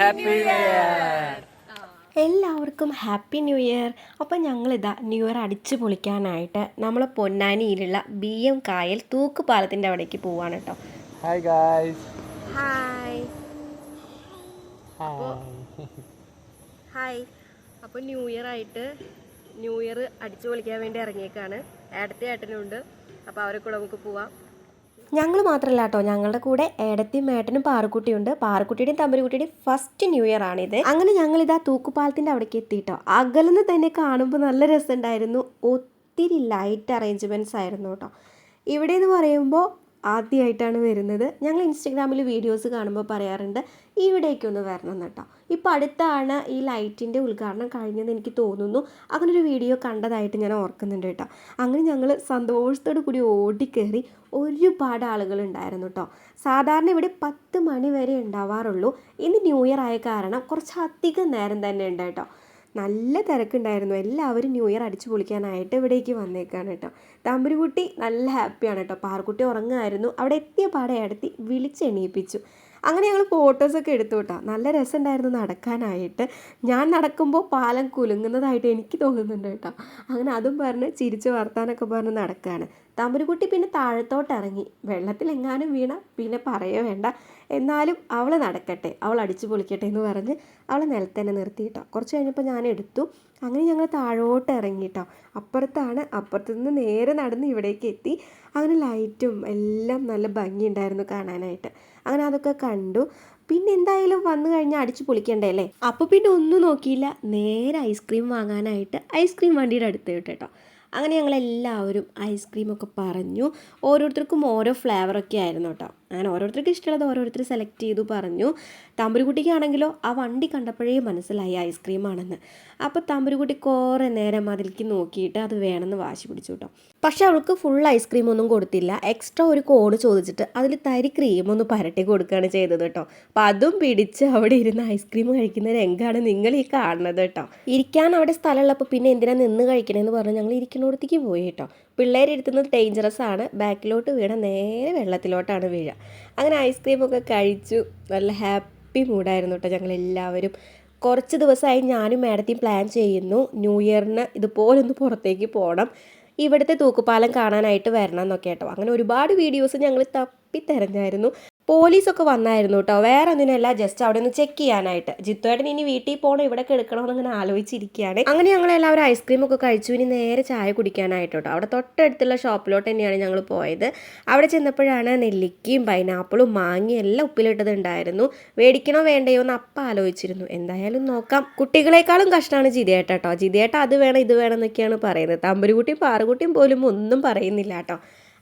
Happy new year എല്ലാവർക്കും happy new year അപ്പം ഞങ്ങളിതാ ന്യൂ ഇയർ അടിച്ചു പൊളിക്കാനായിട്ട് നമ്മൾ പൊന്നാനിയിലുള്ള ബി എം കായൽ തൂക്കുപാലത്തിന്റെ അവിടേക്ക് പോവാണ് കേട്ടോ. Hi guys hi hi hi അപ്പോൾ ന്യൂ ഇയർ ആയിട്ട് ന്യൂ ഇയർ അടിച്ചു പൊളിക്കാൻ വേണ്ടി ഇറങ്ങിയേക്കാണ്. ഏട്ടത്തെ ഏട്ടനുണ്ട്. അപ്പോൾ അവരെ കൂടെ നമുക്ക് പോവാം. ഞങ്ങൾ മാത്രമല്ല കേട്ടോ ഞങ്ങളുടെ കൂടെ ഏടത്തി മേട്ടനും പാറക്കുട്ടിയുണ്ട്. പാറക്കുട്ടിയുടെയും തമ്പുരുക്കുട്ടിയുടെയും ഫസ്റ്റ് ന്യൂ ഇയർ ആണിത്. അങ്ങനെ ഞങ്ങൾ ഇതാ തൂക്കുപാലത്തിന്റെ അവിടേക്ക് എത്തിയിട്ടോ അകലെന്ന് തന്നെ കാണുമ്പോൾ നല്ല രസമുണ്ടായിരുന്നു ഒത്തിരി ലൈറ്റ് അറേഞ്ച്മെന്റ്സ് ആയിരുന്നു കേട്ടോ ഇവിടെ എന്ന് പറയുമ്പോൾ ആദ്യമായിട്ടാണ് വരുന്നത്. ഞങ്ങൾ ഇൻസ്റ്റഗ്രാമിൽ വീഡിയോസ് കാണുമ്പോൾ പറയാറുണ്ട് ഇവിടേക്കൊന്ന് വരണം കേട്ടോ ഇപ്പോൾ അടുത്താണ് ഈ ലൈറ്റിന്റെ ഉദ്ഘാടനം കഴിഞ്ഞെന്ന് എനിക്ക് തോന്നുന്നു. അങ്ങനെ ഒരു വീഡിയോ കണ്ടതായിട്ട് ഞാൻ ഓർക്കുന്നുണ്ട് കേട്ടോ അങ്ങനെ ഞങ്ങൾ സന്തോഷത്തോടു കൂടി ഓടിക്കയറി ഒരുപാട് ആളുകൾ ഉണ്ടായിരുന്നു കേട്ടോ സാധാരണ ഇവിടെ പത്ത് മണി വരെ ഉണ്ടാവാറുള്ളൂ. ഇന്ന് ന്യൂ ഇയർ ആയ കാരണം കുറച്ച് അധികം നേരം തന്നെ ഉണ്ട് കേട്ടോ നല്ല തിരക്കുണ്ടായിരുന്നു. എല്ലാവരും ന്യൂ ഇയർ അടിച്ചു പൊളിക്കാനായിട്ട് ഇവിടേക്ക് വന്നേക്കാണ് കേട്ടോ. തമ്പുരുകുട്ടി നല്ല ഹാപ്പിയാണ് കേട്ടോ. പാറക്കുട്ടി ഉറങ്ങുമായിരുന്നു. അവിടെ എത്തിയ പാടെ അടുത്തി വിളിച്ചെണീപ്പിച്ചു. അങ്ങനെ ഞങ്ങൾ ഫോട്ടോസൊക്കെ എടുത്തു കേട്ടോ. നല്ല രസമുണ്ടായിരുന്നു നടക്കാനായിട്ട്. ഞാൻ നടക്കുമ്പോൾ പാലം കുലുങ്ങുന്നതായിട്ട് എനിക്ക് തോന്നുന്നുണ്ട് കേട്ടോ. അങ്ങനെ അതും പറഞ്ഞ് ചിരിച്ച് വർത്താനൊക്കെ പറഞ്ഞ് നടക്കുകയാണ് തമ്പുരുകുട്ടി പിന്നെ താഴത്തോട്ട് ഇറങ്ങി വെള്ളത്തിലെങ്ങാനും വീണ പിന്നെ പറയേ വേണ്ട. എന്നാലും അവൾ നടക്കട്ടെ അവൾ അടിച്ചു പൊളിക്കട്ടെ എന്ന് പറഞ്ഞ് അവളെ നിലത്തന്നെ നിർത്തി കേട്ടോ കുറച്ച് കഴിഞ്ഞപ്പോൾ ഞാൻ എടുത്തു. അങ്ങനെ ഞങ്ങൾ താഴോട്ട് ഇറങ്ങി കേട്ടോ അപ്പുറത്താണ് അപ്പുറത്തു നിന്ന് നേരെ നടന്ന് ഇവിടേക്ക് എത്തി. അങ്ങനെ ലൈറ്റും എല്ലാം നല്ല ഭംഗിയുണ്ടായിരുന്നു കാണാനായിട്ട്. അങ്ങനെ അതൊക്കെ കണ്ടു. പിന്നെ എന്തായാലും വന്നു കഴിഞ്ഞാൽ അടിച്ചു പൊളിക്കണ്ടേ അല്ലേ? അപ്പോൾ പിന്നെ ഒന്നും നോക്കിയില്ല. നേരെ ഐസ്ക്രീം വാങ്ങാനായിട്ട് ഐസ്ക്രീം വണ്ടിയുടെ അടുത്ത് കേട്ടോ അങ്ങനെ ഞങ്ങളെല്ലാവരും ഐസ്ക്രീമൊക്കെ പറഞ്ഞു. ഓരോരുത്തർക്കും ഓരോ ഫ്ലേവറൊക്കെ ആയിരുന്നു കേട്ടോ അങ്ങനെ ഓരോരുത്തർക്ക് ഇഷ്ടമുള്ളത് ഓരോരുത്തർ സെലക്ട് ചെയ്തു പറഞ്ഞു. തമ്പുരുകുട്ടിക്കാണെങ്കിലോ ആ വണ്ടി കണ്ടപ്പോഴേ മനസ്സിലായി ഐസ്ക്രീമാണെന്ന് അപ്പോൾ തമ്പുരുകുട്ടി കുറേ നേരം അതിലേക്ക് നോക്കിയിട്ട് അത് വേണമെന്ന് വാശി പിടിച്ചു കേട്ടോ പക്ഷെ അവൾക്ക് ഫുൾ ഐസ്ക്രീം ഒന്നും കൊടുത്തില്ല. എക്സ്ട്രാ ഒരു കോണ് ചോദിച്ചിട്ട് അതിൽ തരി ക്രീം ഒന്ന് പരട്ടി കൊടുക്കുകയാണ് ചെയ്തത് കേട്ടോ. അപ്പം അതും പിടിച്ച് അവിടെ ഇരുന്ന് ഐസ്ക്രീം കഴിക്കുന്ന രംഗമാണ് നിങ്ങൾ ഈ കാണുന്നത് കേട്ടോ. ഇരിക്കാൻ അവിടെ സ്ഥലമുള്ളപ്പോൾ പിന്നെ എന്തിനാ നിന്ന് കഴിക്കണമെന്ന് പറഞ്ഞ് ഞങ്ങൾ ഇരിക്കുന്നിടത്തേക്ക് പോയി കേട്ടോ. പിള്ളേർ ഇരുത്തുന്നത് ഡേഞ്ചറസ് ആണ്. ബാക്കിലോട്ട് വീണ നേരെ വെള്ളത്തിലോട്ടാണ് വീഴുക. അങ്ങനെ ഐസ്ക്രീമൊക്കെ കഴിച്ചു. നല്ല ഹാപ്പി മൂഡായിരുന്നു കേട്ടോ ഞങ്ങൾ എല്ലാവരും കുറച്ച് ദിവസമായി ഞാനും മാഡത്തെയും പ്ലാൻ ചെയ്യുന്നു. ന്യൂ ഇയറിന് ഇതുപോലൊന്ന് പുറത്തേക്ക് പോകണം ഇവിടുത്തെ തൂക്കുപാലം കാണാനായിട്ട് വരണം എന്നൊക്കെ കേട്ടോ. അങ്ങനെ ഒരുപാട് വീഡിയോസ് ഞങ്ങൾ തപ്പി തിരഞ്ഞായിരുന്നു. പോലീസൊക്കെ വന്നായിരുന്നു കേട്ടോ വേറെ ഒന്നിനല്ല ജസ്റ്റ് അവിടെ ഒന്ന് ചെക്ക് ചെയ്യാനായിട്ട്. ജിത്തുവേട്ടൻ ഇനി വീട്ടിൽ പോകണം ഇവിടെ കിടക്കണമെന്ന് അങ്ങനെ ആലോചിച്ചിരിക്കുകയാണ്. അങ്ങനെ ഞങ്ങൾ എല്ലാവരും ഐസ്ക്രീം ഒക്കെ കഴിച്ചു. ഇനി നേരെ ചായ കുടിക്കാനായിട്ട് കേട്ടോ അവിടെ തൊട്ടടുത്തുള്ള ഷോപ്പിലോട്ട് തന്നെയാണ് ഞങ്ങൾ പോയത്. അവിടെ ചെന്നപ്പോഴാണ് നെല്ലിക്കയും പൈനാപ്പിളും മാങ്ങയും എല്ലാം ഉപ്പിലിട്ടത് ഉണ്ടായിരുന്നു. മേടിക്കണോ വേണ്ടയോ എന്ന് അപ്പം ആലോചിച്ചിരുന്നു. എന്തായാലും നോക്കാം. കുട്ടികളെക്കാളും കഷ്ടമാണ് ജിതേട്ട ജിതേട്ട അത് വേണം ഇത് വേണം എന്നൊക്കെയാണ് പറയുന്നത്. തമ്പുരുകുട്ടിയും പാറുകുട്ടിയും പോലും ഒന്നും പറയുന്നില്ല കേട്ടോ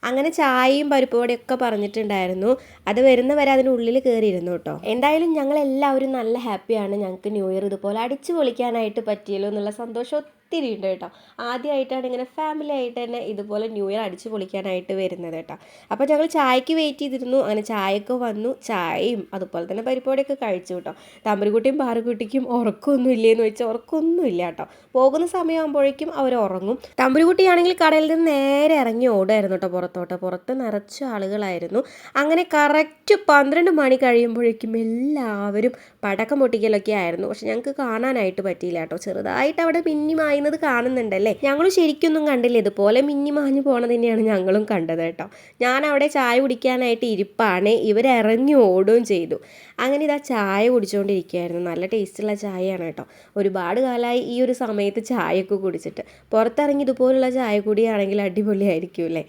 അങ്ങനെ ചായയും പരിപ്പ് ഒക്കെ പറഞ്ഞിട്ടുണ്ടായിരുന്നു. അത് വരുന്നവരെ അതിന്റെ ഉള്ളിൽ കയറിയിരുന്നു കേട്ടോ. എന്തായാലും ഞങ്ങൾ എല്ലാവരും നല്ല ഹാപ്പിയാണ്. ഞങ്ങൾക്ക് ന്യൂ ഇയർ ഇതുപോലെ അടിച്ചു പൊളിക്കാനായിട്ട് പറ്റിയല്ലോ എന്നുള്ള സന്തോഷം ഒത്തിരി ഉണ്ട് കേട്ടോ. ആദ്യമായിട്ടാണ് ഇങ്ങനെ ഫാമിലി ആയിട്ട് തന്നെ ഇതുപോലെ ന്യൂ ഇയർ അടിച്ചു പൊളിക്കാനായിട്ട് വരുന്നത് കേട്ടോ. അപ്പോൾ ഞങ്ങൾ ചായക്ക് വെയിറ്റ് ചെയ്തിരുന്നു. അങ്ങനെ ചായയൊക്കെ വന്നു. ചായയും അതുപോലെ തന്നെ പരിപ്പോടെയൊക്കെ കഴിച്ചു കേട്ടോ. തമ്പരുകുട്ടിയും പാറുകുട്ടിക്കും ഉറക്കമൊന്നും ഇല്ലേന്ന് വെച്ചാൽ ഉറക്കമൊന്നും ഇല്ല കേട്ടോ. പോകുന്ന സമയമാകുമ്പോഴേക്കും അവർ ഉറങ്ങും. തമ്പുരുകുട്ടിയാണെങ്കിൽ കടയിൽ നിന്ന് നേരെ ഇറങ്ങി ഓടായിരുന്നു കേട്ടോ പുറത്തോട്ട് പുറത്ത് നിറച്ച ആളുകളായിരുന്നു. അങ്ങനെ കറക്റ്റ് പന്ത്രണ്ട് മണി കഴിയുമ്പോഴേക്കും എല്ലാവരും പടക്കം പൊട്ടിക്കലൊക്കെ ആയിരുന്നു. പക്ഷെ ഞങ്ങൾക്ക് കാണാനായിട്ട് പറ്റിയില്ല കേട്ടോ. ചെറുതായിട്ട് അവിടെ മിന്നി മായുന്നത് കാണുന്നുണ്ടല്ലേ? ഞങ്ങൾ ശരിക്കൊന്നും കണ്ടില്ല. ഇതുപോലെ മിന്നി മാഞ്ഞു പോണത് തന്നെയാണ് ഞങ്ങളും കണ്ടത് കേട്ടോ. ഞാൻ അവിടെ ചായ കുടിക്കാനായിട്ട് ഇരിപ്പാണ്. ഇവരിറങ്ങി ഓടുകയും ചെയ്തു. അങ്ങനെ ഇതാ ചായ കുടിച്ചുകൊണ്ടിരിക്കുകയായിരുന്നു നല്ല ടേസ്റ്റുള്ള ചായയാണ് കേട്ടോ. ഒരുപാട് കാലമായി ഈ ഒരു സമയത്ത് ചായയൊക്കെ കുടിച്ചിട്ട്. പുറത്തിറങ്ങി ഇതുപോലുള്ള ചായ കൂടിയാണെങ്കിൽ അടിപൊളിയായിരിക്കും അല്ലേ?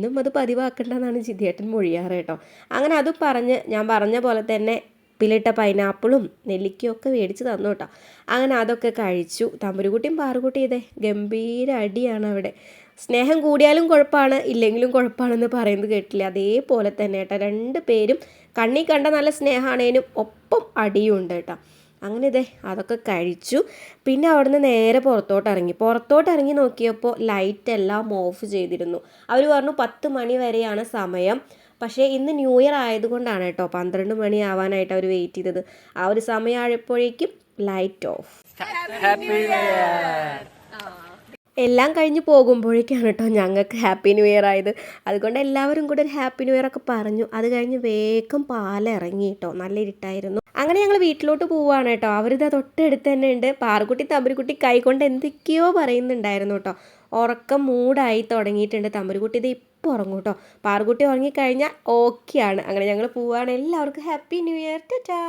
എന്നും അത് പതിവാക്കേണ്ടതെന്നാണ് ജിതിയേട്ടൻ മൊഴിയാറ് കേട്ടോ. അങ്ങനെ അത് പറഞ്ഞ് ഞാൻ പറഞ്ഞ പോലെ തന്നെ പിലിട്ട പൈനാപ്പിളും നെല്ലിക്കയും ഒക്കെ മേടിച്ച് തന്നു കേട്ടോ. അങ്ങനെ അതൊക്കെ കഴിച്ചു. തമ്പുരുകുട്ടിയും പാറുകുട്ടി ഇതേ ഗംഭീര അടിയാണ് അവിടെ. സ്നേഹം കൂടിയാലും കുഴപ്പമാണ് ഇല്ലെങ്കിലും കുഴപ്പമാണെന്ന് പറയുന്നത് കേട്ടില്ല. അതേപോലെ തന്നെ കേട്ടോ. രണ്ട് പേരും കണ്ണി കണ്ട നല്ല സ്നേഹമാണേനും ഒപ്പം അടിയും ഉണ്ട് കേട്ടോ. അങ്ങനെ ഇതേ അതൊക്കെ കഴിച്ചു. പിന്നെ അവിടുന്ന് നേരെ പുറത്തോട്ട് ഇറങ്ങി പുറത്തോട്ട് ഇറങ്ങി നോക്കിയപ്പോൾ ലൈറ്റ് എല്ലാം ഓഫ് ചെയ്തിരുന്നു. അവർ പറഞ്ഞു പത്ത് മണി വരെയാണ് സമയം. പക്ഷേ ഇന്ന് ന്യൂ ഇയർ ആയതുകൊണ്ടാണ് കേട്ടോ പന്ത്രണ്ട് മണി ആവാനായിട്ട് അവർ വെയിറ്റ് ചെയ്തത്. ആ ഒരു സമയം ആയപ്പോഴേക്കും ലൈറ്റ് ഓഫ് ഹാപ്പി എല്ലാം കഴിഞ്ഞ് പോകുമ്പോഴേക്കാണ് കേട്ടോ ഞങ്ങൾക്ക് ഹാപ്പി ന്യൂ ഇയർ ആയത്. അതുകൊണ്ട് എല്ലാവരും കൂടെ ഒരു ഹാപ്പി ന്യൂ ഇയർ ഒക്കെ പറഞ്ഞു. അത് കഴിഞ്ഞ് വേഗം പാലിറങ്ങി കേട്ടോ. നല്ല ഇരുട്ടായിരുന്നു. അങ്ങനെ ഞങ്ങൾ വീട്ടിലോട്ട് പോവുകയാണ് കേട്ടോ. അവരിത് തൊട്ടടുത്ത് തന്നെ ഉണ്ട്. പാറുകുട്ടി തമ്പുരുക്കുട്ടി കൈകൊണ്ട് എന്തൊക്കെയോ പറയുന്നുണ്ടായിരുന്നു കേട്ടോ. ഉറക്കം മൂടായി തുടങ്ങിയിട്ടുണ്ട്. തമ്പുരുക്കുട്ടി ഇത് ഇപ്പോൾ ഉറങ്ങും കേട്ടോ. പാറുകുട്ടി ഉറങ്ങിക്കഴിഞ്ഞാൽ ഓക്കെയാണ് അങ്ങനെ ഞങ്ങൾ പോവുകയാണ് എല്ലാവർക്കും ഹാപ്പി ന്യൂ ഇയർ ടാ.